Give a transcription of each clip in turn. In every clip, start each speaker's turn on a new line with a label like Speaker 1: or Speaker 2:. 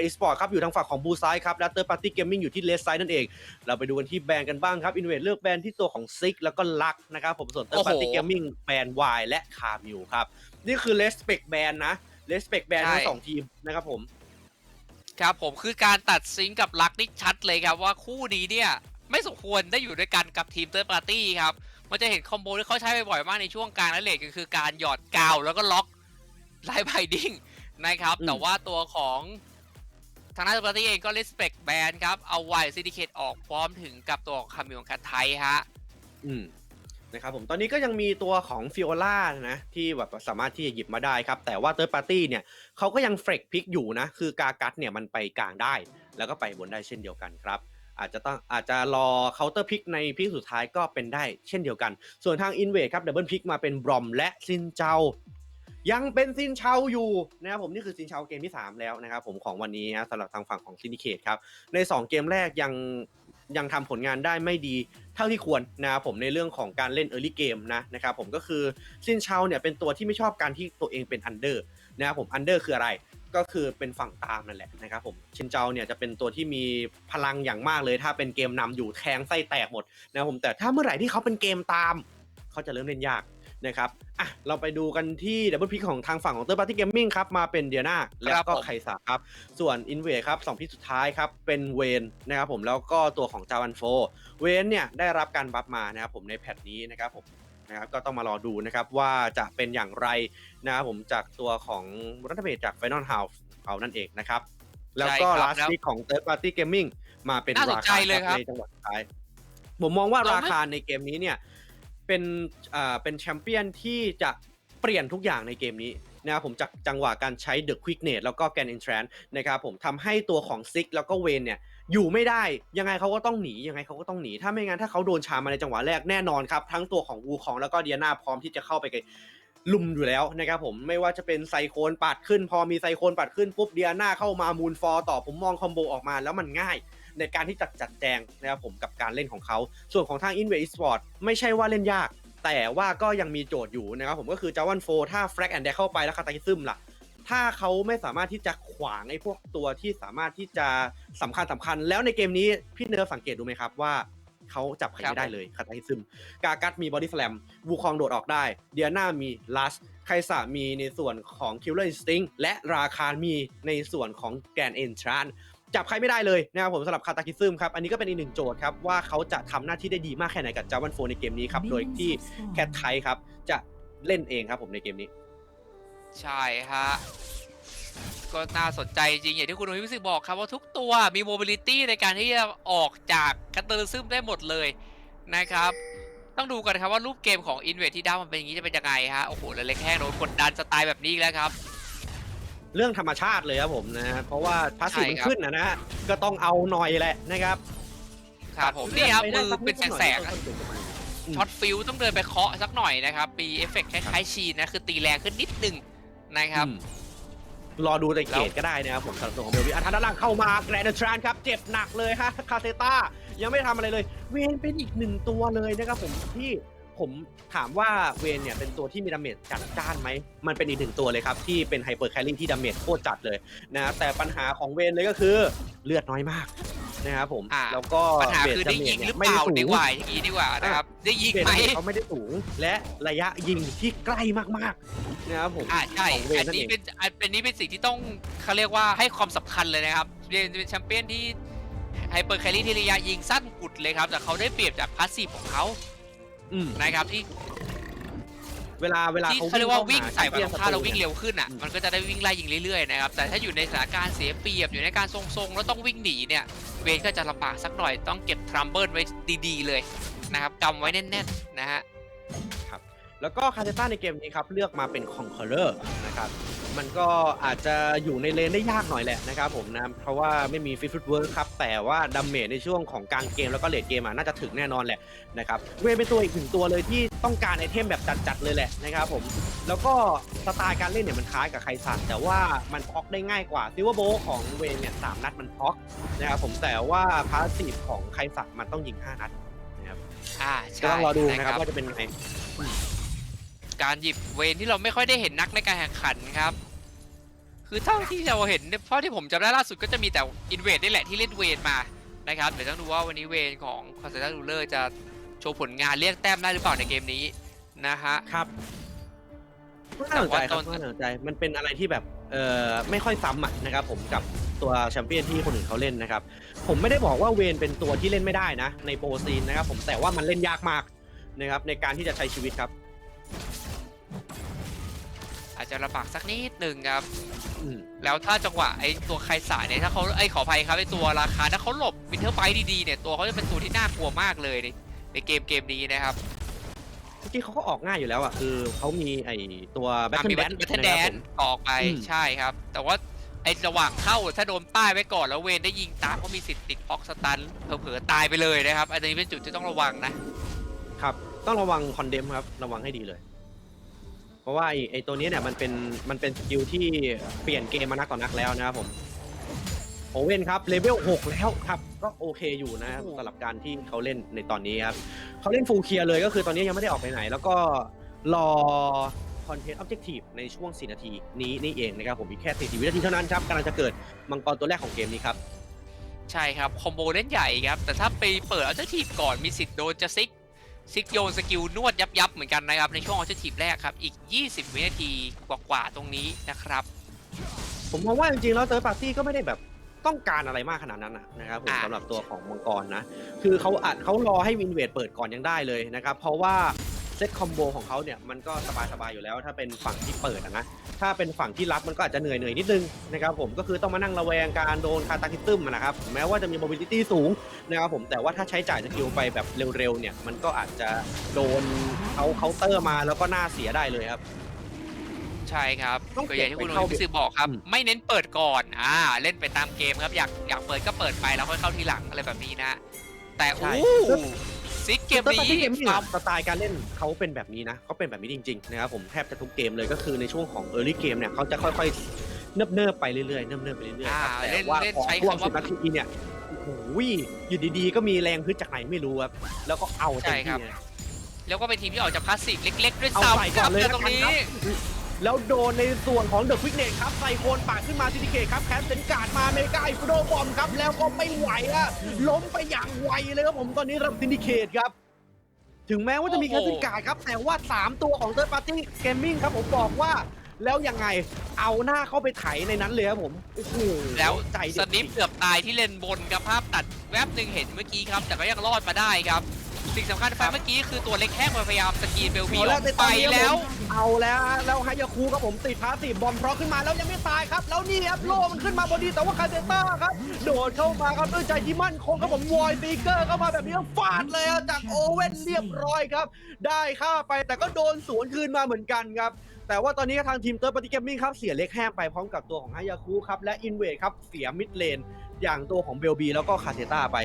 Speaker 1: อีสปอร์ตครับ อยู่ทางฝั่งของบูไซครับและเตอร์ปาร์ตี้เกมมิ่งอยู่ที่เลสไซด์นั่นเอง เราไปดูกันที่แบรนด์กันบ้างครับอินเวดเลือกแบรนด์ที่ตัวของซิกแล้วก็ลักนะครับผมส่วนเตอร์ปาร์ตี้
Speaker 2: โอ้โห
Speaker 1: เกมมิ่งแบรนด์วและคามิวครับ นี่คือเลสเปกแบรนด์นะเลสเปกแบรนด์ทั้ง
Speaker 2: ใช่
Speaker 1: สองทีมนะครับผม
Speaker 2: ครับผมคือการตัดซิงค์กับลักนี่ชัดเลยครับว่าคู่นี้เนี่ยไม่สมควรได้อยู่ด้วยกันกับทีมเตอร์ปาร์ตี้ครับมันจะเห็นคอมโบที่เขาใช้บ่อยๆมากในช่วงกลางและเลทก็คือการหยอดกาวแล้วก็ล็อกไลท์ไบดิ้งนะครับ
Speaker 1: อืม
Speaker 2: แต่ว่าตัวของ ทางด้านเตอร์ปาร์ตี้เองก็ respect แบนครับ เอาไวซิดิเคตออกพร้อมถึงกับตัวของคามิของคัทไทฮะ
Speaker 1: อืมนะครับผมตอนนี้ก็ยังมีตัวของฟิโอล่านะ ที่แบบสามารถที่จะหยิบมาได้ครับ แต่ว่าเตอร์ปาร์ตี้เนี่ยเขาก็ยังเฟรกพิกอยู่นะ คือกากัสเนี่ยมันไปกลางได้ แล้วก็ไปบนได้เช่นเดียวกันครับ อาจจะต้องอาจจะรอเคาน์เตอร์พิกในพิกสุดท้ายก็เป็นได้เช่นเดียวกัน ส่วนทางอินเวดครับดับเบิลพิกมาเป็นบรอมและซินเจ้า ยังเป็นซินเชาอยู่นะครับผมนี่คือซินเชาเกมที่ 3 แล้วนะครับผมของวันนี้นะสำหรับทางฝั่งของซินิเคตครับใน 2 เกมแรกยังยังทำผลงานได้ไม่ดีเท่าที่ควรนะครับผมในเรื่องของการเล่น Early Game นะนะครับผมก็คือซินเชาเนี่ยเป็นตัวที่ไม่ชอบการที่ตัวเองเป็นอันเดอร์นะครับผมอันเดอร์คืออะไรก็คือเป็นฝั่งตามนั่นแหละนะครับผมชินเจาเนี่ยจะเป็นตัวที่มีพลังอย่างมากเลย ถ้าเป็นเกมนำอยู่แทงไส้แตกหมดนะครับผมแต่ถ้าเมื่อไหร่ที่เขาเป็นเกมตาม เขาจะเริ่มเล่นยาก นะครับอะเราไปดูกันที่ดับเบิลพิกของทางฝั่งของเตอร์ปาร์ตี้เกมมิ่งครับ มาเป็นเดียนาแล้วก็
Speaker 2: ผม
Speaker 1: ไคซาครับ ส่วนอินเวครับสองพิกสุดท้ายครับ เป็นเวนนะครับผมแล้วก็ตัวของจาวันโฟเวนเนี่ยได้รับการบัฟมานะครับผมในแพทนี้นะครับผมนะครับก็ต้องมารอดูนะครับว่าจะเป็นอย่างไรนะครับผมจากตัวของรัฐเบจาก Final House เอานั่นเองนะครับ แล้วก็
Speaker 2: ใช่ครับ
Speaker 1: last
Speaker 2: แล้ว
Speaker 1: pick ของ third party gaming มาเป็น
Speaker 2: น่าสน
Speaker 1: รา
Speaker 2: ใจ
Speaker 1: คา
Speaker 2: เลยครับ
Speaker 1: ในจังหวะสุดท้ายผมมองว่า
Speaker 2: เรา
Speaker 1: รา
Speaker 2: ไม่
Speaker 1: คาในเกมนี้เนี่ย เป็นอ่าเป็นแชมเปี้ยนที่จะเปลี่ยนทุกอย่างในเกมนี้นะครับผมจากจังหวะการใช้ The Quickness แล้วก็ Gan Entrance นะครับผมทำให้ตัวของซิกแล้วก็เวนเนี่ยอยู่ไม่ได้ยังไงเขาก็ต้องหนียังไงเขาก็ต้องหนีถ้าไม่งั้นถ้าเขาโดนชามาในจังหวะแรกแน่นอนครับ ทั้งตัวของวูของแล้วก็เดียนาพร้อมที่จะเข้าไปลุมอยู่แล้วนะครับผมไม่ว่าจะเป็นไซโคนปัดขึ้น พอมีไซโคนปัดขึ้นปุ๊บเดียนาเข้ามามูนฟอร์ต่อผมมองคอมโบออกมาแล้วมันง่าย ในการที่จัดจัดแจงนะครับผมกับการเล่นของเขา ส่วนของทาง i n v e s t Sport ไม่ใช่ว่าเล่นยาก แต่ว่าก็ยังมีโจทย์อยู่นะครับผมก็คือจาวันโฟถ้าแฟลกแอนด์แดเข้าไปแล้วคาตาคิซึมล่ะถ้าเขาไม่สามารถที่จะขวางไอ้พวกตัวที่สามารถที่จะสำคัญสำคัญ แล้วในเกมนี้พี่เนิร์ฟสังเกตดูไหมครับว่าเขาจับใครไม่ได้เลยคาตาคิซึม กากัตมีบอดี้สแลมวูคองโดดออกได้ เดียนามีลัสไคซามีในส่วนของ Killer Instinct และราคามีในส่วนของแกนเอนทราน จับใครไม่ได้เลยนะครับผมสำหรับคาตาคิซึมครับ อันนี้ก็เป็นอีกหนึ่งโจทย์ครับว่าเขาจะทำหน้าที่ได้ดีมากแค่ไหนกับจาวันโฟในเกมนี้ครับ โดยที่แคทไทครับจะเล่นเองครับผมในเกมนี้
Speaker 2: ใช่ฮะก็น่าสนใจจริงอย่างที่คุณวิสิกบอกครับว่าทุกตัวมีโมบิลิตี้ในการที่จะออกจากคัตเตอร์ซึมได้หมดเลยนะครับ ต้องดูกันครับว่ารูปเกมของ i n v e t ที่ได้มันเป็นอย่างนี้จะเป็นยังไงฮะโอ้โหแล้วเล็กแห้งโดนกดดันสไตล์แบบนี้อีกแล้วครับ
Speaker 1: เรื่องธรรมชาติเลยครับผมนะฮะเพราะว่าพาสซีฟ
Speaker 2: ใช่
Speaker 1: มัน
Speaker 2: ครับ
Speaker 1: ขึ้นนะนะฮะก็ต้องเอาหน่อยแหละนะครับ
Speaker 2: ครับผมนี่ครับมือเป็นแสงๆ
Speaker 1: ๆ
Speaker 2: อะช็อตฟิลต้องเดินไปเคาะสักหน่อยนะครับมีเอฟเฟกต์คล้ายๆชีนนะคือตีแรงขึ้นนิดนึงนะครับ
Speaker 1: อืมรอดูในเกตก็ได้นะครับผมสำหรับตัวของเบลวิอัธด้านล่างเข้ามาแกรนด์ทรานครับ เจ็บหนักเลยฮะคาเซต้ายังไม่ทำอะไรเลย เวนเป็นอีกหนึ่งตัวเลยนะครับผมที่ ผมถามว่าเวนเนี่ยเป็นตัวที่มีดาเมจจัดจ้านไหม มันเป็นอีกหนึ่งตัวเลยครับ ที่เป็นไฮเปอร์แคลริงที่ดาเมจโคตรจัดเลยนะแต่ปัญหาของเวนเลยก็คือเลือดน้อยมากนะครับผม
Speaker 2: อ่า
Speaker 1: แล้วก็
Speaker 2: ปัญหา
Speaker 1: เบส
Speaker 2: คือ
Speaker 1: ดา
Speaker 2: ได้
Speaker 1: เม
Speaker 2: ยิ
Speaker 1: จ
Speaker 2: งห
Speaker 1: เนี่
Speaker 2: รื
Speaker 1: ย
Speaker 2: อ
Speaker 1: ไม่
Speaker 2: เป
Speaker 1: ได้
Speaker 2: ล่า
Speaker 1: สู
Speaker 2: ดี
Speaker 1: ง
Speaker 2: กว่าอย่างนี้ดีกว่านะครับได้ยิง
Speaker 1: เบส
Speaker 2: ไหม
Speaker 1: ดาเมจเขาไม่ได้สูงและระยะยิงที่ใกล้มากๆนะครับผม
Speaker 2: อ่าใช่
Speaker 1: ของเว
Speaker 2: อั
Speaker 1: น
Speaker 2: น
Speaker 1: นั่น
Speaker 2: นี้
Speaker 1: เอง
Speaker 2: เป็นอันเป็นนี้เป็นสิ่งที่ต้องเขาเรียกว่าให้ความสำคัญเลยนะครับเรียนเป็นแชมเปี้ยนที่ไฮเปอร์แคลรี่ที่ระยะยิงสั้นกุดเลยครับแต่เขาได้เปรียบจากพาสซีฟของเขา
Speaker 1: อืม
Speaker 2: นะครับที่
Speaker 1: เวลาเวลา
Speaker 2: ที่
Speaker 1: เขา
Speaker 2: เขาเรียกว่าวิ่ง
Speaker 1: ข้ห
Speaker 2: ใส่ฝั่งตรงข้ามแล้ว
Speaker 1: ศัต
Speaker 2: วิ่งเร็วขึ้นอะ
Speaker 1: อืม
Speaker 2: มันก็จะได้วิ่งไล่ยิงเรื่อยๆนะครับแต่ถ้าอยู่ในสถานการณ์เสียเปรียบอยู่ในการทรงๆแล้วต้องวิ่งหนีเนี่ยเวนก็จะลำบากสักหน่อยต้องเก็บทรัมเบิลไว้ดีๆเลยนะครับกำไว้แน่นๆนะฮะ
Speaker 1: แล้วก็คาเซต้าในเกมนี้ครับเลือกมาเป็นคอนเคอร์เ r นะครับมันก็อาจจะอยู่ในเลนได้ยากหน่อยแหละนะครับผมนะเพราะว่าไม่มีฟิฟต์เวิร์ครับแต่ว่าดาเมจในช่วงของกลางเกมแล้วก็เลดเกมอะน่าจะถึงแน่นอนแหละนะครับเวย์เป็นตัวอีกหนึ่งตัวเลยที่ต้องการไอเทมแบบจัดๆเลยแหละนะครับผมแล้วก็สไตล์การเล่นเนี่ยมันคล้ายกับไคซันแต่ว่ามันพ็อกได้ง่ายกว่าซิลเวอร์โบของเวย์เนี่ยสามนัดมันพ็อกนะครับผมแต่ว่าพาสซีฟของไคซันมันต้องยิงห้านัดนะครับ
Speaker 2: อ่า
Speaker 1: ก็
Speaker 2: ใช่
Speaker 1: ต้องรอดูนะครับว่าจะเป็นยังไง
Speaker 2: การหยิบเวนที่เราไม่ค่อยได้เห็นนักในการแข่งขันครับคคือเท่าที่เราเห็นเนี่ยเพราะที่ผมจำได้ล่าสุดก็จะมีแต่อินเวดนี่แหละที่เล่นเวนมานะครับเดี๋ยวต้องดูว่าวันนี้เวนของคอนเซนทรัลรูเลอร์จะโชว์ผลงานเรียกแต้มได้หรือเปล่าในเกมนี้นะฮะ
Speaker 1: ครับน่าสนใจครับ
Speaker 2: แต่ว่าตอน
Speaker 1: น่าสนใจมันเป็นอะไรที่แบบเอ่อไม่ค่อยซ้ำอะนะครับผมกับตัวแชมเปี้ยนที่คนอื่นเขาเล่นนะครับผมไม่ได้บอกว่าเวนเป็นตัวที่เล่นไม่ได้นะ ในโปรซีนนะครับผมแต่ว่ามันเล่นยากมากนะครับในการที่จะใช้ชีวิตครับ
Speaker 2: อาจจะลำบากสักนิดหนึ่งครับ
Speaker 1: อืม
Speaker 2: แล้วถ้าจังหวะไอ้ตัวไคสาเนี่ยถ้าเขาไอ้ยขออภัยครับไอ้ตัวราคาถ้าเขาหลบวินเทอร์ไฟดีๆเนี่ยตัวเขาจะเป็นตัวที่น่ากลัวมากเลยในในเกมเกมนี้นะครับ
Speaker 1: จริงๆเขาก็ออกง่ายอยู่แล้วอะคือเขามีไอตัวแบท
Speaker 2: อะ
Speaker 1: เทิล
Speaker 2: มี
Speaker 1: แด
Speaker 2: แบ
Speaker 1: น
Speaker 2: ทเทิลแดนออกไป
Speaker 1: อืม
Speaker 2: ใช่ครับ แต่ว่าไอ้ระหว่างเข้าถ้าโดนป้ายไว้ก่อนแล้วเวนได้ยิงตามก็มีสิทธิ์ติดพ็อกสตันเผลอๆตายไปเลยนะครับอันนี้เป็นจุดที่ต้องระวังนะ
Speaker 1: ครับ ต้องระวังคอนเดมครับระวังให้ดีเลย เพราะว่าไอไอตัวนี้เนี่ยมันเป็นมันเป็นสกิลที่เปลี่ยนเกมมานักต่อนักแล้วนะครับผมโอเว่นครับเลเวล6แล้วครับก็โอเคอยู่นะครับ
Speaker 2: โอ้
Speaker 1: สำหรับการที่เขาเล่นในตอนนี้ครับเขาเล่นฟูลเคลียร์เลยก็คือตอนนี้ยังไม่ได้ออกไปไหน แล้วก็รอคอนเทนต์ออบเจกตีฟในช่วง 4 นาทีนี้นี่เองนะครับผมอีกแค่4วินาทีเท่านั้นครับกำลังจะเกิดมังกรตัวแรกของเกมนี้ครับ
Speaker 2: ใช่ครับ คอมโบเล่นใหญ่ครับ แต่ถ้าไปเปิดอัลเทอร์ทีฟก่อนมีสิทธิ์โดนจะซิก ซิกโยนสกิลนวดยับยับๆเหมือนกันนะครับ ในช่วงอัลเทอร์ทีฟแรกครับ อีก 20 วินาทีกว่าๆตรงนี้นะครับ
Speaker 1: ผมมองว่าจริงๆแล้วเตอร์ปาร์ตี้ก็ไม่ได้แบบต้องการอะไรมากขนาดนั้นนะนะครับผม
Speaker 2: อ่า
Speaker 1: สำหรับตัวของมังกรนะ คือเขาอัดเขารอให้วินเวดเปิดก่อนยังได้เลยนะครับ เพราะว่า เซตคอมโบของเขาเนี่ยมันก็สบายๆอยู่แล้ว ถ้าเป็นฝั่งที่เปิดอะนะถ้าเป็นฝั่งที่รับมันก็อาจจะเหนื่อยเหนื่อยๆนิดนึงนะครับผมก็คือต้องมานั่งระแวงการโดนคาตาคิซึมอะนะครับแม้ว่าจะมี mobility สูงนะครับผมแต่ว่าถ้าใช้จ่ายสกิลไปแบบเร็วๆเนี่ยมันก็อาจจะโดนเขาเคาน์เตอร์มาแล้วก็น่าเสียได้เลยครับ
Speaker 2: ใช่ครับ
Speaker 1: ต้อง
Speaker 2: ก็อย่างที่คุณ
Speaker 1: เก็บ
Speaker 2: โอ
Speaker 1: ไป
Speaker 2: พิ
Speaker 1: เข้า
Speaker 2: ซึบอกครับ
Speaker 1: อืม
Speaker 2: ไม่เน้นเปิดก่อนอ่าเล่นไปตามเกมครับอยากอยากเปิดก็เปิดไปแล้วค่อยเข้าทีหลังอะไรแบบนี้นะ แต่
Speaker 1: ใช่
Speaker 2: อู้ ซิกเกม
Speaker 1: เตอร์
Speaker 2: นี้
Speaker 1: ปาร์ตี้เกมนี่
Speaker 2: ฟาร์ม
Speaker 1: สไตล์การเล่นเขาเป็นแบบนี้นะเขาเป็นแบบนี้จริงๆนะครับผมแทบจะทุกเกมเลยก็คือในช่วงของ early game เนี่ยเขาจะค่อยๆ เนิบๆไปเรื่อยๆเนิบๆไปเรื่อยๆครับ
Speaker 2: อ่า
Speaker 1: แต่
Speaker 2: เล่น
Speaker 1: ว่า
Speaker 2: เล่น
Speaker 1: พอ
Speaker 2: ใช้
Speaker 1: ช่วง
Speaker 2: คำว่า
Speaker 1: สิบนาทีเนี่ยโอ้โหอยู่ดีๆ ก็มีแรงฮึดจากไหนไม่รู้ครับแล้วก็เอาเต็ม
Speaker 2: ใช่ครั
Speaker 1: ที่
Speaker 2: บ
Speaker 1: เลย
Speaker 2: แล้วก็เป็นทีมที่ออกจากคลาสสิกเล็กๆด้วย
Speaker 1: เอา
Speaker 2: ซ้ำ
Speaker 1: ใส่ก่อนเลย
Speaker 2: ค
Speaker 1: ละ
Speaker 2: รับตรง
Speaker 1: กัน
Speaker 2: นี้
Speaker 1: ครับ แล้วโดนในส่วนของเดอะควิกเนตครับใส่โคนปาดขึ้นมาซิติเกตครับแคสเซนการ์ดมาเมกาอิฟโดบอมครับ แล้วก็ไม่ไหวอะล้มไปอย่างไวเลยครับผมตอนนี้รับซินิเคตครับ ถึงแม้ว่าจะมีแค
Speaker 2: โอ้
Speaker 1: ส
Speaker 2: โห
Speaker 1: เซนการ์ดครับ แต่ว่า 3 ตัวของ Third Party Gaming ครับผมบอกว่าแล้วยังไงเอาหน้าเข้าไปไถในนั้นเลยครับผมโอ้โห
Speaker 2: แล้ว
Speaker 1: ใจ
Speaker 2: ส
Speaker 1: เด็ด
Speaker 2: นิปเกือบตายที่เลนบนครับภาพตัดแวบหนึ่งเห็นเมื่อกี้ครับ แต่ก็ยังรอดมาได้ครับ สิ่งสำคัญไฟเมื่อกี้คือตัวเล็กแห้งมันพยายามสกรีนเบลบี
Speaker 1: เอา
Speaker 2: อ
Speaker 1: แล้
Speaker 2: อ
Speaker 1: ว
Speaker 2: ก
Speaker 1: ในต
Speaker 2: ไป
Speaker 1: อนนี้ครับ
Speaker 2: แล้ว
Speaker 1: ผมเอาแล้วฮะแล้วไฮยาคูครับผมติดพาสซีฟบอมเพราะขึ้นมาแล้วยังไม่ตายครับแล้วนี่ครับโล่มันขึ้นมาบอดีแต่ว่าคาเซต้าครับโดดเข้ามาครับด้วยใจที่มั่นคงครับผมวอยปีเกอร์เข้ามาแบบนี้ฟาดเลยครับจากโอเว่นเรียบร้อยครับ ได้ค่าไปแต่ก็โดนสวนคืนมาเหมือนกันครับแต่ว่าตอนนี้ทางทีมเติร์ดปฏิเกมมิ่งครับ เสียเล็กแห้งไปพร้อมกับตัวของไฮยาคูครับ และอินเวดครับ เสียมิดเลน อย่างตัวของเบลบี แล้วก็คาเซต้าไป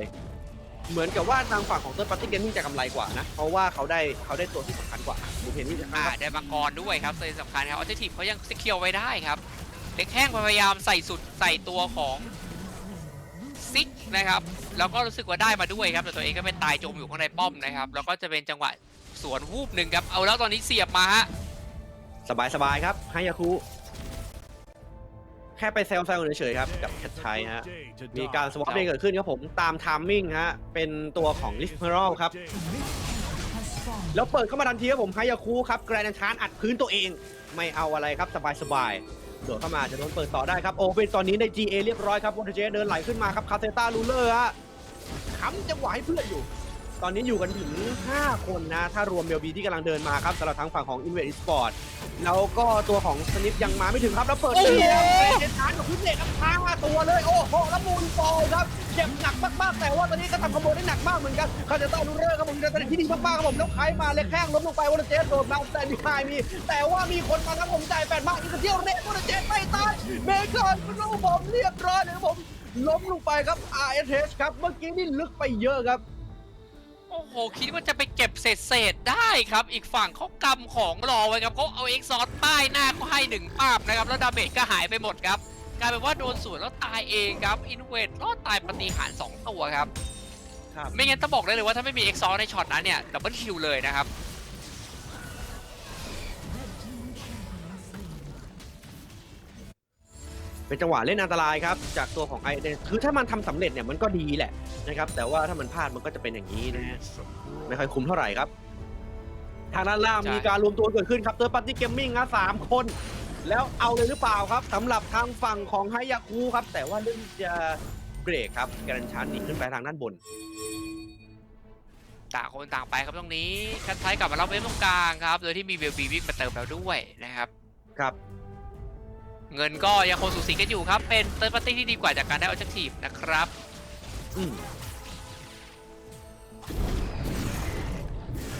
Speaker 1: เหมือนกับว่าทางฝั่งของเติร์ดปฏิเกมมิ่งจะกำไรกว่านะ เพราะว่าเขาได้เขาได้ตัวที่สำคัญกว่าผมเห็นนี่นะค
Speaker 2: อ่า
Speaker 1: รับ
Speaker 2: ได้มังกรด้วยครับเลยสำคัญครับออเททีฟเขายังสกิลไว้ได้ครับเล็กแห้งพยายามใส่สุดใส่ตัวของซิกนะครับแล้วก็รู้สึกว่าได้มาด้วยครับแต่ตัวเองก็เป็นตายจมอยู่ข้างในป้อมนะครับแล้วก็จะเป็นจังหวะสวนวูบหนึ่งครับเอาแล้วตอนนี้เสียบมาฮะ
Speaker 1: สบายสบายๆครับไฮยาคู แค่ไปเซลเซลเฉยๆครับกับแคทชัยฮะ มีการสวอปเองเกิดขึ้นครับผมตามทามมิ่งฮะ เป็นตัวของลิสเ e อรัลครับ แล้วเปิดเข้ามาทันทีครับผมไฮยาคูครับแกรนชานอัดพื้นตัวเอง ไม่เอาอะไรครับสบายสบายๆโดดเข้ามาจะโดนเปิดต่อได้ครับ โอเป็นตอนนี้ใน GA เรียบร้อยครับวอเตเจเดินไหลขึ้นมาครับคาเซต้าลูเลอร์ฮะค้ำจังหวะให้เพื่อนอยู่ ตอนนี้อยู่กันถึง 5 คนนะ ถ้ารวมเบลบีที่กำลังเดินมาครับสำหรับทางฝั่งของ i n v e s t Sport แล้วก็ตัวของสนิปยังมาไม่ถึงครับ แล้วเปิด
Speaker 2: โอ้โห
Speaker 1: เดียวเดนชานกับพื้นเหล็กครับค้างมาตัวเลย โอ้โหแล้วมูลฟอลครับเจ็บหนักมากๆ แต่ว่าตอนนี้ก็ทำคอมโบได้หนักมากเหมือนกันคาเซต้าลูเลอร์ครับผมจะเป็นที่ดีมากๆครับผมแล้วใครมาเล็กแข้งล้มลงไปวอลเจสโดดมาแต่ดีไฮมี แต่ว่ามีคนมาครับผมจ่ายแปดมากอีกเที่ยวเรนวอลเจสไม่ตายเมเกอร์ลูกผมเรียบร้อยเลยครับผมล้มลงไปครับ RSH ครับเมื่อกี้นี่ลึกไปเยอะครับ
Speaker 2: โอ้โห คิดว่าจะไปเก็บเศษเศษๆได้ครับ อีกฝั่งเขากำของรอไว้ครับเขาเอาเอ็กซอร์ป้ายหน้าเขาให้หนึ่งปาบนะครับ แล้วดาเมจก็หายไปหมดครับกลายเป็นว่าโดนสวนแล้วตายเองครับ อินเวดรอดตายปฏิหารย์สองตัวครับ
Speaker 1: ครับ
Speaker 2: ไม่งั้นต้องบอกได้เลยว่าถ้าไม่มีเอ็กซอร์ในช็อตนั้นเนี่ยดับเบิลคิวเลยนะครับ
Speaker 1: คเป็นจังหวะเล่นอันตรายครับ จากตัวของไอเดนคือถ้ามันทำสำเร็จเนี่ยมันก็ดีแหละ นะครับ แต่ว่าถ้ามันพลาดมันก็จะเป็นอย่างนี้นะฮะไม่ค่อยคุ้มเท่าไหร่ครับ ทางด้านล่าง
Speaker 2: ใช่
Speaker 1: มีการรวมตัวเกิดขึ้นครับเตอร์ปาร์ตี้เกมมิ่งนะสามคน แล้วเอาเลยหรือเปล่าครับสำหรับทางฝั่งของไฮยาคูครับ แต่ว่าเรื่องจะเบรกครับแกรันชานหนีขึ้นไปทางด้านบน
Speaker 2: ต่างคนต่างไปครับตรงนี้คัทไทยกลับมารับเวฟตรงกลางครับ โดยที่มีเบลบีวิ่งมาเติมแล้วด้วยนะครับ
Speaker 1: ครับ
Speaker 2: เงินก็ยังคงสูสีกันอยู่ครับ เป็นเติร์ดปาร์ตี้ที่ดีกว่าจากการได้ออ j จ c ทีฟนะครับ
Speaker 1: อืม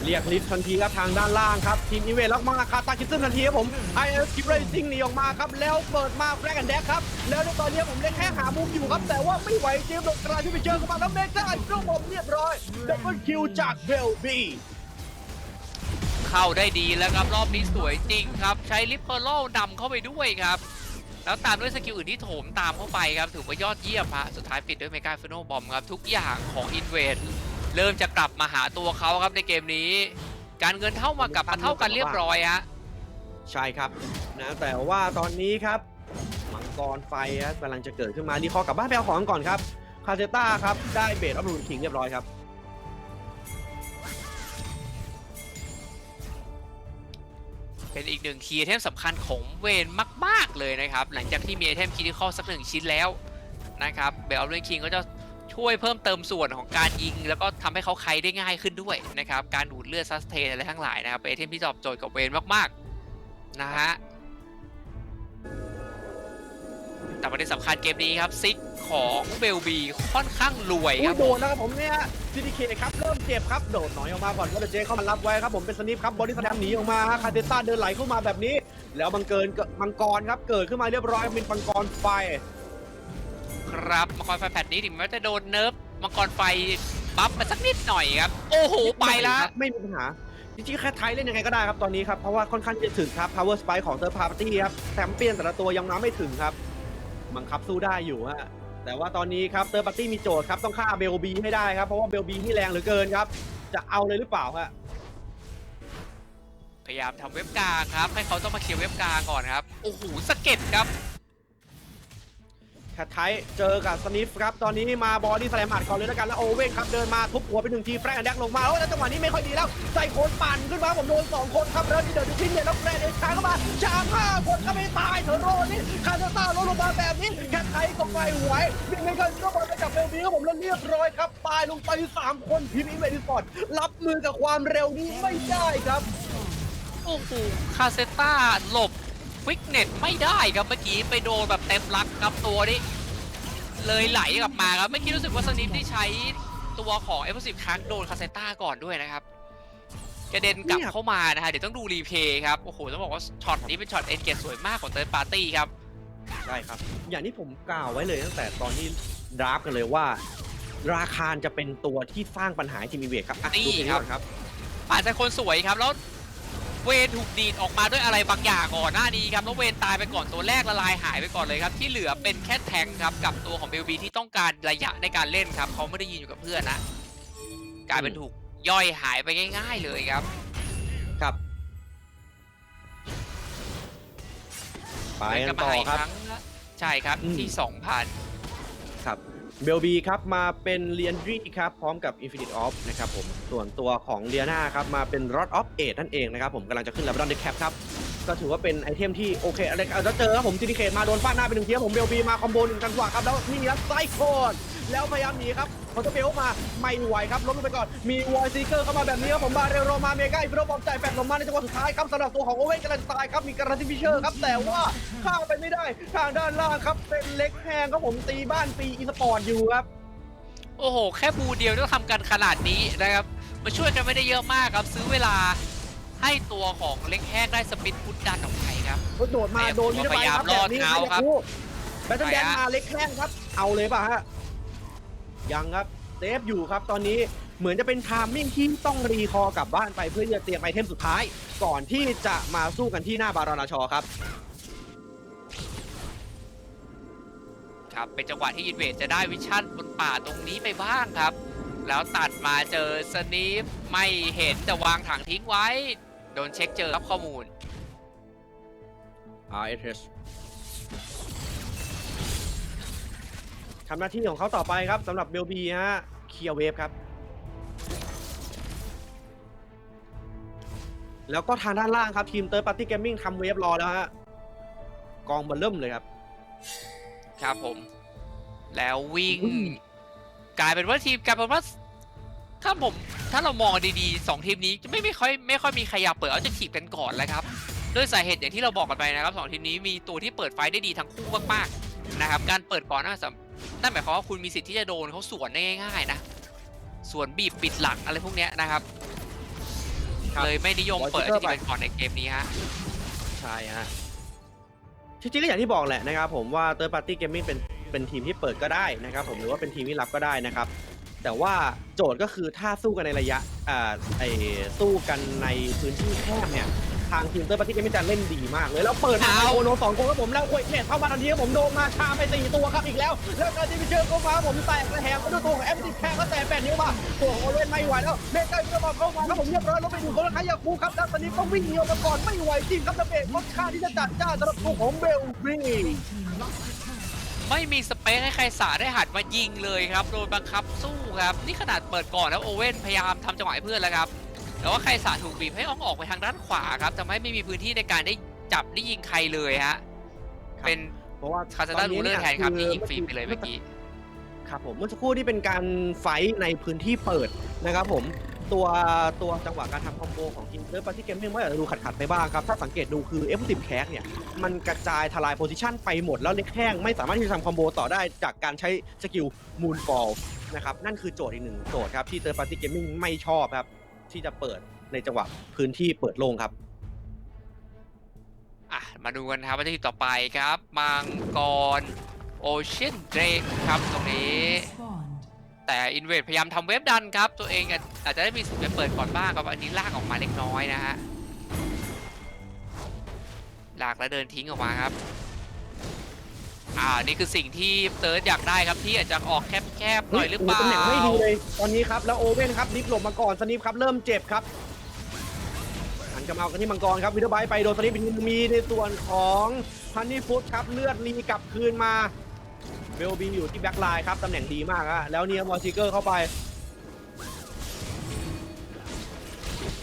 Speaker 1: เรียกลิฟต์ทันทีครับทางด้านล่างครับทีมอีเวนต์ล็อกมาคาตาคิดซึมทันทีครับผมไอเอสคิปเรซิ่งหนีออกมาครับแล้วเปิดมาแฟลกแอนด์แดกครับแล้วในตอนนี้ผมเล่นแค่หามุมอยู่ครับแต่ว่าไม่ไหวเจมส์โดนกระที่ไปเจอเข้ามาแล้วเมกได้ก็ผมเรียบร้อยดับเบิลคิวจากเบลบี
Speaker 2: เข้าได้ดีแล้วครับรอบนี้สวยจริงครับ ใช้ลิปเพอร์โลนำเข้าไปด้วยครับ แล้วตามด้วยสกิลอื่นที่โถมตามเข้าไปครับ ถือว่ายอดเยี่ยมฮะสุดท้ายปิดด้วยเมกาฟิโนบอมครับ ทุกอย่างของอินเวด เริ่มจะกลับมาหาตัวเขาครับในเกมนี้ การเงินเท่ามากลับมาเท่ากันเรียบร้อยฮะ
Speaker 1: ใช่ครับนะแต่ว่าตอนนี้ครับมังกรไฟครับกำลังจะเกิดขึ้นมาดีคอกลับบ้านไปเอาของก่อนครับคาเซต้าครับได้เบสออฟรูนคิงเรียบร้อยครับ
Speaker 2: เป็นอีกหนึ่งคีย์ไอเทมสำคัญของเวนมาก ๆ เลยนะครับ หลังจากที่มีไอเทมคีย์ที่ข้อสักหนึ่งชิ้นแล้วนะครับเบลเลนคิงก็จะ ช่วยเพิ่มเติมส่วนของการยิง แล้วก็ทำให้เขาไคได้ง่ายขึ้นด้วยนะครับ การดูดเลือดซัสเทนอะไรทั้งหลายนะครับเป็นไอเทมที่ตอบโจทย์กับเวนมากๆนะฮะแต่ประเด็นสำคัญเกมนี้ครับซิกของเบลบีค่อนข้างรวยค
Speaker 1: อุ้
Speaker 2: รั
Speaker 1: ย
Speaker 2: บ
Speaker 1: โดนแล้วครับผมเนี่ยซีดีเคครับเริ่มเจ็บครับโดดหน่อยออกมาก่อนก็เลยเจเข้ามารับไว้ครับผมเป็นสนิปครับบอดี้สแลมหนีออกมาฮะคาเดต้าเดินไหลเข้ามาแบบนี้ แล้วบังเกินก็มังกรครับเกิดขึ้นมาเรียบร้อยเป็นมังกรไฟ
Speaker 2: ครับมังกรไฟแพทนี้ถึงแม้จะโดนเนิร์ฟมังกรไฟบัฟมาสักนิดหน่อยครับ โอ้โห ไปละ
Speaker 1: ครับไม่มีปัญหา จริงๆแค่ไทยเล่นยังไงก็ได้ครับตอนนี้ครับ เพราะว่าค่อนข้างจะถึงครับ power spike ของ third party ครับแชมเปี้ยนแต่ละตัวยังมาไม่ถึงครับ บังคับสู้ได้อยู่ฮะ แต่ว่าตอนนี้ครับ third party มีโจทย์ครับต้องฆ่าเบลบีให้ได้ครับ เพราะว่าเบลบีนี่แรงเหลือเกินครับ จะเอาเลยหรือเปล่าฮะ
Speaker 2: พยายามทำเว็บกลางครับ ให้เขาต้องมาเคลียร์เว็บกลางก่อนครับ โอ้โหสะเก็ดครับ
Speaker 1: แคทไทยเจอกับสนิฟครับ ตอนนี้มาบอดี้สลมอัดก่อนเลยแล้วกัน แล้วโอเว่นครับ เดินมาทุบหัวไปหนึ่งทีแฟรงค์แดกลงมา โอ้แล้วจังหวะนี้ไม่ค่อยดีแล้ว ใส่โคนปั่นขึ้นมาผมโดนสองคนครับ แล้วที่เดินดูพินเนี่ยแล้วแฟรงค์เดชาเข้ามาชามห้าคนก็ไม่ตายเถอะโรนี่คาร์ต้าลดลงมาแบบนี้แคทไทยก็ไปไหววิ่งไม่กันก็บอลไปกับเบลบีครับผมแล้วเรียบร้อยครับตายลงไปสามคนทีมอีเมดิสปอร์ตรับมือกับความเร็วนี้ไม่ได้ครับ
Speaker 2: โอ้โหคาเซต้าหลบ วิกเน็ตไม่ได้ครับเมื่อกี้ไปโดนแบบเต็มลักครับตัวนี้เลยไหลกลับมาครับเมื่อกี้รู้สึกว่าสนิปที่ใช้ตัวของเอฟซีฟคักโดนคาเซต้าก่อนด้วยนะครับกระเด็นกลับ
Speaker 1: เนี่ย
Speaker 2: เข้ามานะฮะเดี๋ยวต้องดูรีเพย์ครับโอ้โหต้องบอกว่าช็อตนี้เป็นช็อตเอ็นเกตสวยมากของเติร์ดปาร์ตี้ครับ
Speaker 1: ใช่ครับ อย่างที่ผมกล่าวไว้เลยตั้งแต่ตอนที่ดราฟกันเลยว่า ราคาจะเป็นตัวที่สร้างปัญหาให้ทีมอีเวทครับอะ
Speaker 2: นี่
Speaker 1: ดูตรงนี้
Speaker 2: ครับ
Speaker 1: ก่อนครับ
Speaker 2: ป่านใจคนสวยครับแล้ว เวนถูกดีดออกมาด้วยอะไรบางอย่างก่อนหน้านี้ครับแล้วเวนตายไปก่อนตัวแรกละลายหายไปก่อนเลยครับ ที่เหลือเป็นแค่แทงครับกับตัวของเบลบีที่ต้องการระยะในการเล่นครับเขาไม่ได้ยืนอยู่กับเพื่อนนะกลายเป็นถูกย่อยหายไปง่าย ๆเลยครับ
Speaker 1: ครับไปกันต่อ
Speaker 2: เดิ
Speaker 1: ครับ
Speaker 2: กลัมาอีกงนะใช่ครับ
Speaker 1: อืม
Speaker 2: ที่2,000
Speaker 1: ครับ เบลบีครับมาเป็นเลียนดรีครับพร้อมกับ Infinite Off นะครับผมส่วนตัวของเลียนาครับมาเป็น Rod of a นั่นเองนะครับผมกำลังจะขึ้น Level ในแคปครับก็ถือว่าเป็นไอเทมที่โอเคอะไรก็เจอครับผมจินิเคตมาโดนฟาดหน้าไปหนึ่งเทียบผมเบลบีมาคอมโบหนึ่งจังหวะครับแล้วนี่ครับไซโคน แล้วพยายามหนีครับพอจะเบลมาไม่ไหวครับล้มลงไปก่อนมีวอยซีเกอร์เข้ามาแบบนี้ครับผมมาเรโรมาเมกาอีฟโรบอมจ่ายแฟดลงมาในจังหวะสุดท้ายครับสำหรับตัวของโอเว่นกำลังตายครับมีการันตีฟิเชอร์ครับแต่ว่าข้ามไปไม่ได้ทางด้านล่างครับเป็นเล็กแห้งครับผมตีบ้านปีอีสปอร์ตอยู่ครับ
Speaker 2: โอ้โห แค่บูเดียวต้องทำกันขนาดนี้นะครับมาช่วยกันไม่ได้เยอะมากครับ ซื้อเวลาให้ตัวของเล็กแห้งได้สปินพุทดันออกไปครับ
Speaker 1: โดดมาโดนมิดไปครับ
Speaker 2: พยายามร
Speaker 1: แบ
Speaker 2: อบด
Speaker 1: นี้
Speaker 2: เท้าครับ
Speaker 1: แบตเตอร์แดนมาเล็กแข้งครับเอาเลยป่ะฮะ ยังครับเซฟอยู่ครับตอนนี้เหมือนจะเป็นทามมิ่งที่ต้องรีคอร์กลับบ้านไปเพื่อที่จะเตรียมไอเทมสุดท้าย ก่อนที่จะมาสู้กันที่หน้าบารานาชอครับ
Speaker 2: ครับเป็นจังหวะที่อินเวดจะได้วิชั่นบนป่าตรงนี้ไปบ้างครับ แล้วตัดมาเจอสนีฟไม่เห็นแต่วางถังทิ้งไว้ โดนเช็คเจอครับข้อมูล
Speaker 1: RSS ทำหน้าที่ของเขาต่อไปครับสำหรับเบลบีฮะเคลียร์เวฟครับ แล้วก็ทางด้านล่างครับ ทีมเตอร์ปาร์ตี้เกมมิ่งทำเวฟรอแล้วฮะกองเบอร์เริ่มเลยครับ
Speaker 2: ครับผม แล้ววิ่ง
Speaker 1: อืม
Speaker 2: กลายเป็นว่าทีมกลายเป็นว่าถ้าผม ถ้าเรามองดีๆสองทีมนี้จะไม่ไม่ค่อยไม่ค่อยมีใครอยากเปิดเอาจะถีบกันก่อนแล้วครับด้วยสาเหตุอย่างที่เราบอกกันไปนะครับสองทีมนี้มีตัวที่เปิดไฟได้ดีทั้งคู่มากๆ นะครับการเปิดก่อนนั่นสำนั่นหมายความว่าคุณมีสิทธิ์ที่จะโดนเขาสวนได้ง่ายๆนะสวนบีบปิดหลังอะไรพวกเนี้ยนะครับ
Speaker 1: ครับ
Speaker 2: เลยไม่นิยมเปิด
Speaker 1: Logical
Speaker 2: ที่เป็นก่อนในเกมนี้ฮะ
Speaker 1: ใช่ฮะจริงๆก็อย่างที่บอกแหละนะครับผมว่าเตอร์ปาร์ตี้เกมมิ่งเป็นเป็นทีมที่เปิดก็ได้นะครับผมหรือว่าเป็นทีมที่รับก็ได้นะครับ แต่ว่าโจทย์ก็คือถ้าสู้กันในระยะอ่าไอสู้กันในพื้นที่แคบเนี่ย ทางทีมเตอร์ปาร์ตี้เกมมิ่งจะเล่นดีมากเลยแล้วเปิดมา
Speaker 2: เอา
Speaker 1: โอโนสองคนครับผมแล้วโอ้ยเนี่ยเข้ามาทันทีครับผมโดนมาชาไปสี่ตัวครับอีกแล้ว แล้วการที่ไปเจอเข้ามาผมแตกระแหงไปด้วยตัวของแอมติแคร์ก็แตกแปดนิ้วมาตัวของโอเลนไม่ไหวแล้วเมกาจะมาเข้ามาครับผมเรียบร้อยแล้วไปดูคนละขยับคูครับแล้วตอนนี้ต้องวิ่งเหนียวมาก่อนไม่ไหวจริงครับแล้วเบรกค่อนข้างที่จะจัดจ้านสำหรับตัวของเบลบี
Speaker 2: ไม่มีสเปซให้ใครสาได้หันมายิงเลยครับ โดนบังคับสู้ครับ นี่ขนาดเปิดก่อนแล้วโอเว่นพยายามทำจังหวะให้เพื่อนแล้วครับ แต่ว่าใครสาถูกบีบให้อ้องออกไปทางด้านขวาครับทำให้ไม่มีพื้นที่ในการได้จับได้ยิงใครเลยฮะเป็น
Speaker 1: เพราะว่า
Speaker 2: คาซาตารูเลอร์แทนครับที่ยิงฟรีไปเลยเมื่อกี้
Speaker 1: ครับผมเมื่อสักครู่ที่เป็นการไฟท์ในพื้นที่เปิดนะครับผมตัวตัวจังหวะการทำคอมโบของทีมเตอร์ปาร์ตี้เกมมิ่งว่าอาจจะดูขัดๆไปบ้างครับ ถ้าสังเกตดูคือ F10 แคสเนี่ย มันกระจายทลายโพซิชันไปหมดแล้วเล็กแห้งไม่สามารถที่จะทำคอมโบต่อได้จากการใช้สกิลมูนฟอลนะครับ นั่นคือโจทย์อีกหนึ่งโจทย์ครับ ที่เตอร์ปาร์ตี้เกมมิ่งไม่ชอบครับ ที่จะเปิดในจังหวะพื้นที่เปิดโล่งครับ
Speaker 2: อะมาดูกันครับว่าทีมต่อไปครับ มังกรโอเชียนเดรกครับตรงนี้ แต่อินเวดพยายามทำเว็บดันครับ ตัวเองอาจอาจจะได้มีสิทธิ์ไปเปิดก่อนบ้างครับ อันนี้ลากออกมาเล็กน้อยนะฮะลากแล้วเดินทิ้งออกมาครับ อ่านี่คือสิ่งที่เติร์ดอยากได้ครับที่อาจจะออกแคบๆหน่อยหรือเปล่า
Speaker 1: ตำแหน่งไม่ดีเลยตอนนี้ครับแล้วโอเว่นครับดิฟหลบมาก่อนสนิปครับเริ่มเจ็บครับหันกลับมาเอากันที่มังกรครับวิดไบไปโดนสนิปมีในส่วนของฮันนี่ฟุตครับเลือดรีกลับคืนมาเบลบีอยู่ที่แบ็คไลน์ครับตำแหน่งดีมากฮะแล้วเนียมอซิเกอร์เข้าไป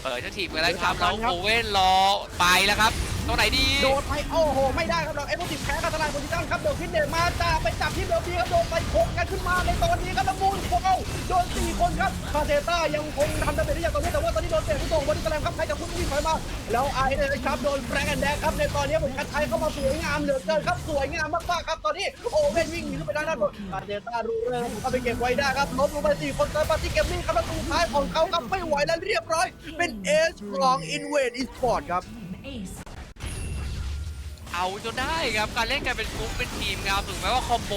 Speaker 2: เปิดเจ้าทีมกันแล้วครับ
Speaker 1: เดิ
Speaker 2: แล้ว
Speaker 1: นตามครับ
Speaker 2: โอเว่นรอไปแล้วครับ ตรงไหนดี
Speaker 1: โดนไปโอ้โห ไม่ได้ครับเราเอฟติแพ้กับทลายโพซิชั่นครับเดลฟิตเนตมาจ้าไปจับที่เบลบีครับโดนไปโขกกันขึ้นมาในตอนนี้ครับแล้วมูนโคเอาโดนสี่คนครับคาเซต้ายังคงทำดาเมจได้อย่างต่อเนื่องแต่ว่าตอนนี้โดนเตะผู้ตรงบอดี้สแลมครับใครจะพุ่งวิ่งถอยมาแล้วไอ้เนี่ยนะครับโดนแฟรงแอนแดกครับในตอนนี้ผมคัดไทยเข้ามาสวยงามเหลือเกินครับสวยงามมากๆครับตอนนี้โอเว่นวิ่งหนีขึ้นไปด้านหน้าบนคาเซต้ารู้เรื่องครับผมเข้าไปเก็บไว้ได้ครับล้มลงไปสี่คนเติร์ปาร์ตี้เกมมิ่งครับแล้วสุดท้ายของเขาครับไม่ไหวแล้วเรียบร้อย เป็นเอสของอินเวดอีสปอร์ตครับ
Speaker 2: เอาจนได้ครับการเล่นกันเป็นกรุ๊ปเป็นทีมครับถึงแม้ว่าคอมโบ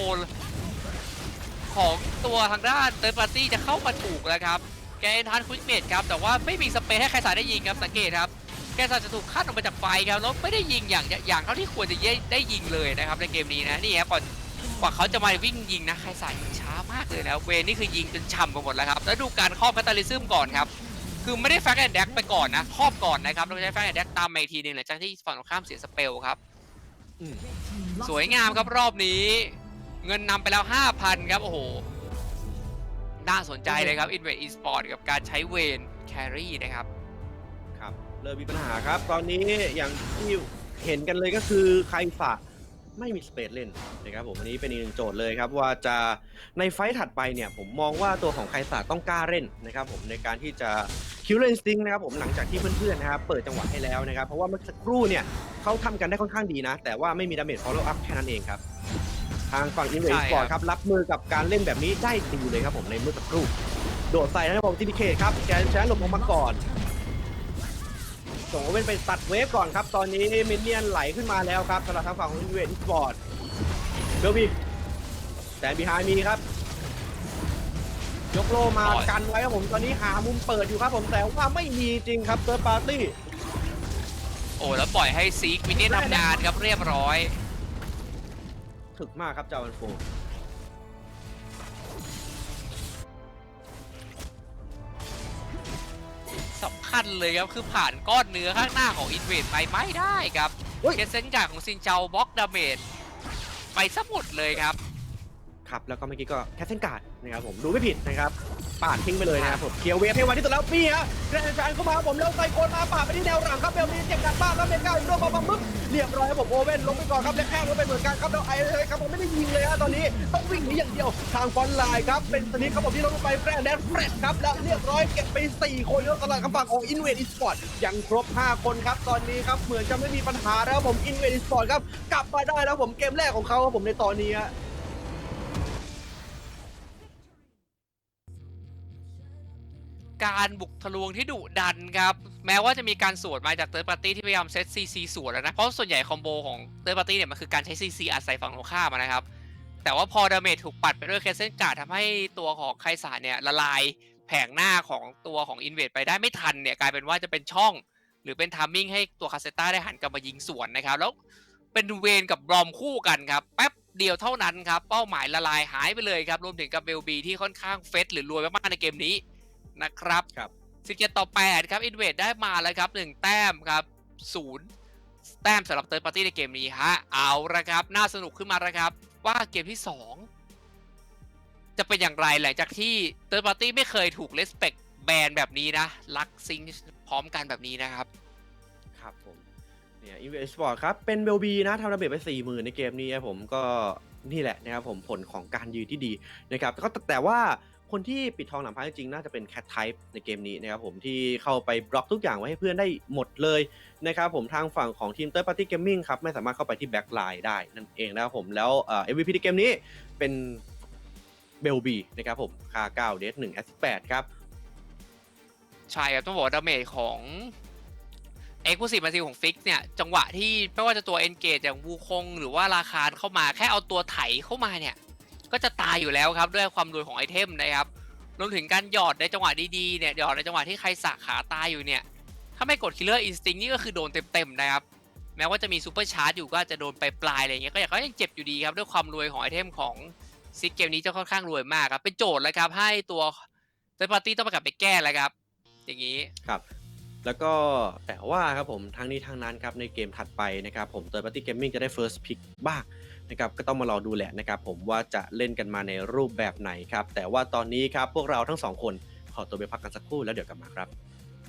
Speaker 2: ของตัวทางด้านเติร์ดปาร์ตี้จะเข้ามาถูกแล้วครับแกนทันควิกเมดครับแต่ว่าไม่มีสเปซให้ใครสายได้ยิงครับสังเกตครับแกสาจะถูกขั้นออกมาจากไฟครับแล้วไม่ได้ยิงอย่างอย่างเท่าที่ควรจะได้ยิงเลยนะครับในเกมนี้นะนี่ครับก่อนกว่าเขาจะมาวิ่งยิงนะใครสายยิงช้ามากเลยนะเวนี่คือยิงจนช่ำไปหมดแล้วครับแล้วดูการครอบแคตตาลิซึมก่อนครับคือไม่ได้แฟกแอนด์แดกไปก่อนนะครอบก่อนนะครับแล้วก็ใช้แฟกแอนด์แดกตามมาอีกทีหนึงหลังจากที่ฝั่งตรงข้ามเสียสเปลครับ สวยงามครับรอบนี้ เงินนำไปแล้ว 5,000 ครับโอ้โห น่าสนใจเลยครับ Invest Esport กับการใช้เวนแครี่นะครับ
Speaker 1: ครับเริ่มมีปัญหาครับ ตอนนี้อย่างที่เห็นกันเลยก็คือใครฝากไม่มีสเปซเล่นนะครับผมอันนี้เป็นอีกหนึ่งโจทย์เลยครับว่าจะในไฟท์ถัดไปเนี่ยผมมองว่าตัวของไคสาต้องกล้าเล่นนะครับผมในการที่จะ คิวเลนสติงนะครับผมหลังจากที่เพื่อนๆนะครับเปิดจังหวะให้แล้วนะครับ เพราะว่าเมื่อสักครู่เนี่ยเขาทำกันได้ค่อนข้างดีนะ แต่ว่าไม่มีดาเมจ follow up แค่นั้นเองครับ ทางฝั่งอินเวส
Speaker 2: ใช่
Speaker 1: ปอร์ต
Speaker 2: ค
Speaker 1: ครับรับรับมือกับการเล่นแบบนี้ได้ดีเลยครับผมในเมื่อสักครู่ โดดใส่นะครับผมทีดีเคครับแกนแชนหลบลงมาก่อน ส่งโอเว่นไปตัดเวฟก่อนครับ ตอนนี้มินเนี่ยนไหลขึ้นมาแล้วครับสำหรับทางฝั่งของอินเวสปอร์ตเบลบีแต่บีไฮมีครับ ยกโลมา
Speaker 2: โอ้ย
Speaker 1: กันไว้ครับผมตอนนี้หามุมเปิดอยู่ครับผมแต่ว่าไม่มีจริงครับเตอร์ปาร์ตี้
Speaker 2: โอ้แล้วปล่อยให้ซีกมินเนี่ยนทำงานครับเรียบร้อย
Speaker 1: ถึกมากครับเจ้าอันโฟ
Speaker 2: สำคัญเลยครับ คือผ่านก้อนเนื้อข้างหน้าของ Invest ไปไม่ได้ครับ
Speaker 1: เฮ้ย
Speaker 2: เกสเซนจากของซินเจาบล็อกดาเมจไปซะหมดเลยครับ
Speaker 1: ครับแล้วก็เมื่อกี้ก็แคสเซนการ์ดนะครับผมดูไม่ผิดนะครับปาดทิ้งไปเลยนะครับผมเคลียร์เวฟให้ไวันที่สุดแล้วนี่ฮะแกรนด์แฟนเข้ามาครับผมแล้วไซโคนมาปาดไปที่แนวหลังครับเบลนี้เจ็บหนักมากครับเบลก้าอีกรอบมาบังมึกเรียบร้อยครับผมโอเว่นลงไปก่อนครับและแข้งลงไปเหมือนกันครับแล้วไอ้เลยครับผมไม่ได้ยิงเลยฮะตอนนี้ต้องวิ่งหนีอย่างเดียวทางฟอนไลน์ครับเป็นสนิทครับผมที่ลงไปแฟร์แดนแฟรดครับแล้วเรียบร้อยเก็บไปสี่คนแล้วตลาดคำฝั่งของอินเวดอีสปอร์ตยังครบห้าคนครับตอนนี้ครับเหมือนจะไม่มีปัญหาแล้วครับผมอินเวดอีสปอร์ตครับกลับมาได้แล้วผมเกมแรกของเขาครับผมในตอนนี้
Speaker 2: การบุกทะลวงที่ดุดันครับ แม้ว่าจะมีการสวนมาจากเติร์ดปาร์ตี้ที่พยายามเซตซีซีสวนแล้วนะ เพราะส่วนใหญ่คอมโบของเติร์ดปาร์ตี้เนี่ยมันคือการใช้ซีซีอัดใส่ฝั่งตรงข้ามนะครับ แต่ว่าพอดาเมจถูกปัดไปด้วยเคสเซนการ์ดทำให้ตัวของไคสาเนี่ยละลายแผงหน้าของตัวของอินเวดไปได้ไม่ทันเนี่ยกลายเป็นว่าจะเป็นช่อง หรือเป็นทามมิ่งให้ตัวคาเซต้าได้หันกลับมายิงสวนนะครับแล้วเป็นเวนกับบรอมคู่กันครับแป๊บเดียวเท่านั้นครับ เป้าหมายละลายหายไปเลยครับ รวมถึงกับเบลบีที่ค่อนข้างเฟสหรือรวยมากๆในเกมนี้ นะครับ
Speaker 1: ครับ
Speaker 2: 17ต่อ 8 ครับอินเวดได้มาแล้วครับ 1 แต้มครับ0แต้มสำหรับเติร์ดปาร์ตี้ในเกมนี้ฮะเอาละครับ น่าสนุกขึ้นมาแล้วครับ ว่าเกมที่ 2 จะเป็นอย่างไรหลังจากที่เติร์ดปาร์ตี้ไม่เคยถูกเลสเปกแบนแบบนี้นะลักซิงพร้อมกันแบบนี้นะครับ
Speaker 1: ครับผมเนี่ยอินเวสปอร์ตครับ เป็นเบลบีนะทำระเบิดไป4ี่หมื่นในเกมนี้ครับผมก็นี่แหละนะครับผมผลของการยืนที่ดีนะครับก็แต่ว่า คนที่ปิดทองหลังพระจริงๆน่าจะเป็นแคทไทป์ในเกมนี้นะครับผมที่เข้าไปบล็อกทุกอย่างไว้ให้เพื่อนได้หมดเลยนะครับผมทางฝั่งของทีมเตอร์ปาร์ตี้เกมมิ่งครับไม่สามารถเข้าไปที่แบ็กไลน์ได้นั่นเองนะครับผมแล้วเอ่อ MVP ในเกมนี้เป็นเบลบีนะครับผมคา9เดส1แอส8ครับ
Speaker 2: ใช่ครับต้องบอกว่าดาเมจของเอ็กซ์คลูซีฟมาซิลของฟิกเนี่ย จังหวะที่ไม่ว่าจะตัวเอนเกจอย่างวูคง หรือว่าราคาเข้ามาแค่เอาตัวไถเข้ามาเนี่ย ก็จะตายอยู่แล้วครับด้วยความรวยของไอเทมนะครับรวมถึงการหยอดในจังหวะดีๆเนี่ยหยอดในจังหวะที่ใครสักขาตายอยู่เนี่ยถ้าไม่กดคิลเลอร์อินสติ้งนี่ก็คือโดนเต็มๆนะครับแม้ว่าจะมีซูเปอร์ชาร์จอยู่ก็จะโดนไปปลายๆอะไรอย่างเงี้ยก็อย่างก็ยังเจ็บอยู่ดีครับด้วยความรวยของไอเทมของซิกเกมนี้จะค่อนข้างรวยมากครับเป็นโจทย์แล้วครับ ให้ตัวเซปาร์ตี้ต้องไปกลับไปแก้แล้วครับ อย่างนี้
Speaker 1: ครับแล้วก็แต่ว่าครับผมทั้งนี้ทั้งนั้นครับในเกมถัดไปนะครับผมเตอร์ปาร์ตี้เกมมิ่งจะได้ First Pick บ้าง นะครับก็ต้องมารอดูแหละนะครับผมว่าจะเล่นกันมาในรูปแบบไหนครับแต่ว่าตอนนี้ครับพวกเราทั้งสองคนขอตัวไปพักกันสักครู่แล้วเดี๋ยวกลับมาครับ